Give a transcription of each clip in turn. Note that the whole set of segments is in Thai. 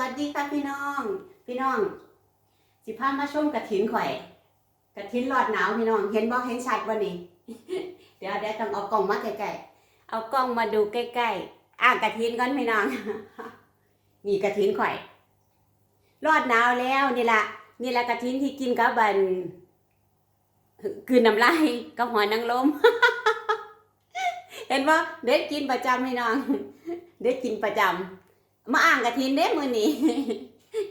วัสดีค่ะพี่น้อง พี่น้อง สิพามาชมกระถินข่อยกระถินหลอดหนาวพี่น้อง เห็นบ่เห็นชัดบ่นี่เดี๋ยวเดี๋ยวต้องเอากล้องมาใกล้ๆเอากล้องมาดูใกล้ๆอะกระถินก่อนพี่น้องนี่กระถินข่อยรอดหนาวแล้วนี่ละนี่ละกระถินที่กินกับบันคือน้ำลายกับหอยนางรมเห็นบ่เด็ดกินประจำพี่น้อง เด็ดกินประจำ มาอ่างกระถินเด้มือนี้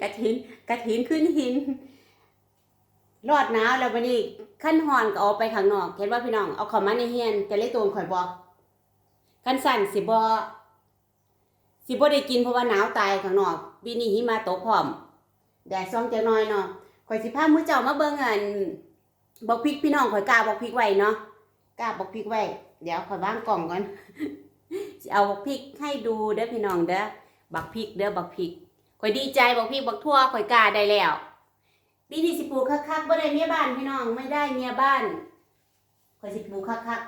กระถินกระถินขึ้นหินรอดหนาวแล้ววันนี้ขั้นหอนก็เอาไปข้างนอกเห็นว่าพี่น้องเอาเขามาในเฮียนจะเลยโตนข่อยบอกขั้นสั่นสิบอสิบ่ได้กินเพราะว่าหนาวตายข้างนอกปีนี้หิมะตกพร้อมแดดซ่องจะน้อยเนาะข่อยสิพามื้อเจ้ามาเบิ่งอันบอกพริกพี่น้องข่อยกล้าบอกพริกไว้เนาะกล้าบอกพริกไว้เดี๋ยวข่อยวางกล่องก่อนเอาบอกพริกให้ดูเด้อพี่น้องเด้อ บักพริกเด้อบักพริกข่อยดีใจบักพริกบักทั่วข่อยกล้าได้แล้วปีนี้สิปลูกคักๆบ่ได้เมียบ้านพี่น้องไม่ได้เมียบ้านข่อยสิปลูกคัก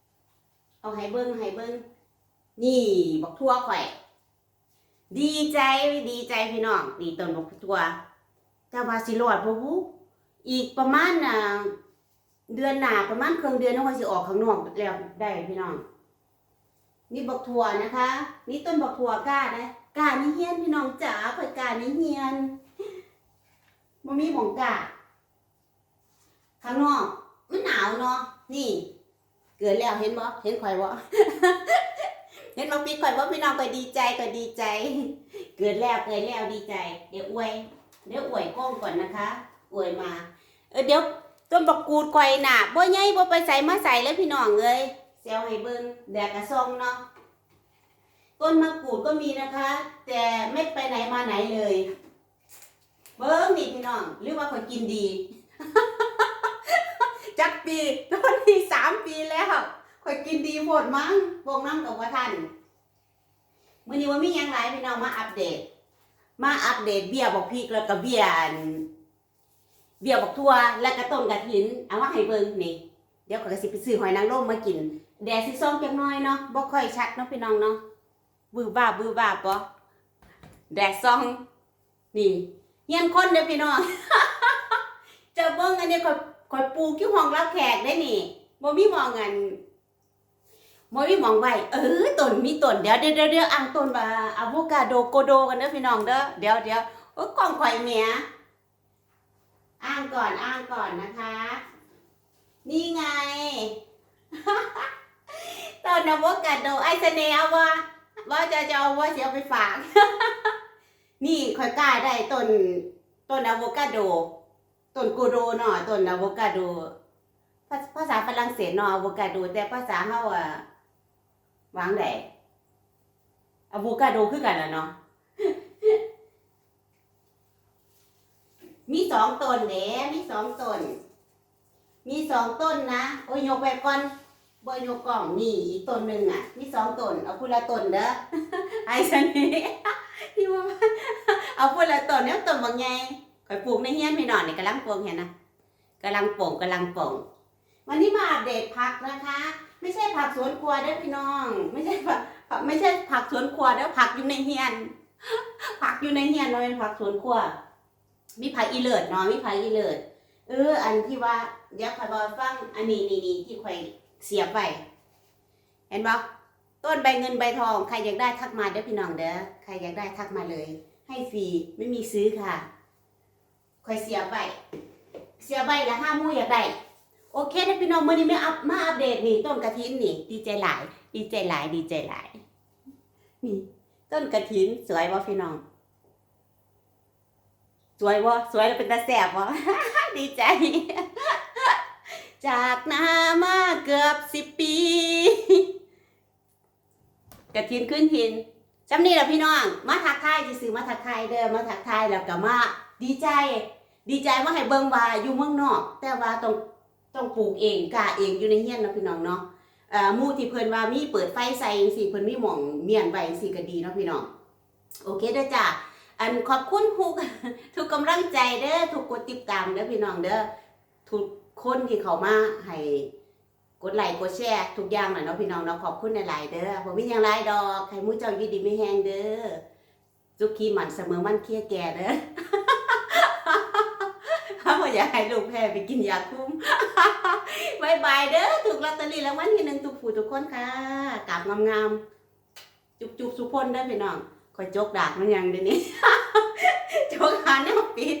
ๆเอาให้เบิ่งให้เบิ่งนี่บักทั่วข่อย ดีใจดีใจพี่น้องนี่ต้นบักทั่วแต่ว่าสิรอดบ่ฮู้อีกประมาณเดือนหน้าประมาณครึ่งเดือนน้องข่อยสิออกข้างนอกแล้วได้พี่น้อง นี่บักถั่วนะคะ นี่ต้นบักถั่วก้านะก้านี่เฮียนพี่น้องจ๋าข่อยก้านี่เฮียนมันมีหมองก้าข้างนอกมันหนาวเนาะนี่ เกิดแล้วเห็นบ่เห็นข่อยบ่เห็นบ่พี่ข่อยบ่พี่น้องข่อยดีใจข่อยดีใจ เกิดแล้วเกิดแล้วดีใจ เดี๋ยวอวย เดี๋ยวอวยกล้องก่อนนะคะอวยมา เออเดี๋ยวต้นบักกูดข่อยหน่ะบ่ใหญ่บ่ไปใส่มาใส่แล้วพี่น้องเอ้ย เซลให้เบิ้งแดดกระซองเนาะต้นมะกรูดก็มีนะคะ แต่ไม่ไปไหนมาไหนเลย เบิ้งนี่พี่น้องหรือว่าคนกินดี จักปีตอนนี้สามปีแล้วคอยกินดีโพดมั้งวงน้ำกับว่าท่านมื่อนี้ว่ามียังไรพี่น้องมาอัปเดต มาอัปเดตเบี้ยบอกพริกแล้วก็เบี้ยนเบี้ยบอกทัวแล้วก็ต้นกระถินเอาว่าให้เบิ้งนี่ เดี๋ยวขอก็สิไปซื้อหอยนางรมมากิน แดดสิส่องจังน้อยเนาะบ่ค่อยชัดเนาะพี่น้องเนาะบือบ้าบือบ้าปะแดดส่องนี่เฮียนคนเด้อพี่น้องจะเบิ่งอันนี้ข่อยข่อยปลูกอยู่ห้องรับแขกได้นี่บ่มีมองอันบ่มีมองไว้เออต้นมีต้นเดี๋ยวเดี๋ยวเดี๋ยวอ่างต้นว่าอะโวคาโดโกโดกันเด้อพี่น้องเด้อเดี๋ยวเดี๋ยวโอ้กล้องข่อยเมียอ่างก่อนอ่างก่อนนะคะ นี่ไง ต้นอะโวคาโดไอเสน่ห์เอาว่าว่าจะจะเอาว่าจะเอาไปฝาก นี่ค่อยกล้าได้ต้นต้นอะโวคาโดต้นกูโดเนาะต้นอะโวคาโดภาษาฝรั่งเศสเนาะอะโวคาโดแต่ภาษาเฮาอะวางได้อะโวคาโดคือกันละเนาะมีสองต้นเด้มีสองต้น มีสองต้นนะ โอ้ยยกไปก่อน บ่ยกกล่องนี่อีกต้นหนึ่งอะ มีสองต้นเอาพูละต้นเด้อไอ้ฉันนี่ที่ว่าเอาพูละต้นเนี่ยต้นบางไงข่อยปลูกในเฮียนพี่นอนี่กำลังปลูกเห็นนะกำลังโป่งกำลังโป่งวันนี้มาอัปเดตผักนะคะ ไม่ใช่ผักสวนครัวเด้อพี่น้อง ไม่ใช่ผักไม่ใช่ผักสวนครัวเด้อผักอยู่ในเฮียน ผักอยู่ในเฮียนเราเป็นผักสวนครัวมีผักอีเลิศเนาะมีผักอีเลิศเออ อันที่ว่าเดี๋ยวคอยบอกฟังอันนี้นี่นี่ที่คอย เสียบไปเห็นบ่ต้นใบเงินใบทองใครอยากได้ทักมาเด้อพี่น้องเด้อใครอยากได้ทักมาเลย ให้ฟรีไม่มีซื้อค่ะคอยเสียบไปเสียบไปละห้ามู่อยากได้โอเคนะพี่น้องมื่อนี้มาอัพมาอัปเดตนี่ต้นกระถินนี่ ดีใจหลาย ดีใจหลาย ดีใจหลาย นี่ ต้นกระถินสวยบ่พี่น้อง สวยบ่สวยแล้วเป็นตาแสบบ่ดีใจ จากนามา กือบสิบปีกระทินขึ้นหินจำนี่แหละพี่น้อง มาทักทายจะซื้อมาทักทายเด้อมาทักทายแล้วก็มาดีใจ ดีใจว่าให้เบิ่งว่าอยู่เมืองนอก แต่ว่าต้องต้องปลูกเองก้าเองอยู่ในเฮียนนะพี่น้องเนาะเอ่อหมู่ที่เพิ่นว่ามีเปิดไฟใส่จังซี่เพิ่นมีหม่องเมียนไว้จังซี่ก็ดีเนาะพี่น้องโอเคเด้อจ้ะอันขอบคุณทุกทุกกำลังใจเด้อทุกกดติดตามเด้อพี่น้องเด้อทุกคนที่เขามาให้ กดไลค์กดแชร์ทุกอย่างน่ะเนาะพี่น้องเนาะขอบคุณหลายๆเด้อผมมีอย่างไรดอกให้หมูเจ้ายืดดีไม่แห้งเด้อจุกขี้หมันเสมอมันเครียดแก่เด้อถ้าว่าอยากให้ลูกแพ้ไปกินยาคุ้มบายบายเด้อถูกลอตเตอรี่รางวัลที่หนึ่งทุกผู้ทุกคนค่ะกราบงามๆจุบจุบสุพนได้พี่น้องคอยจกดากมันยังเดี๋ยวนี้จกหาแนวปิด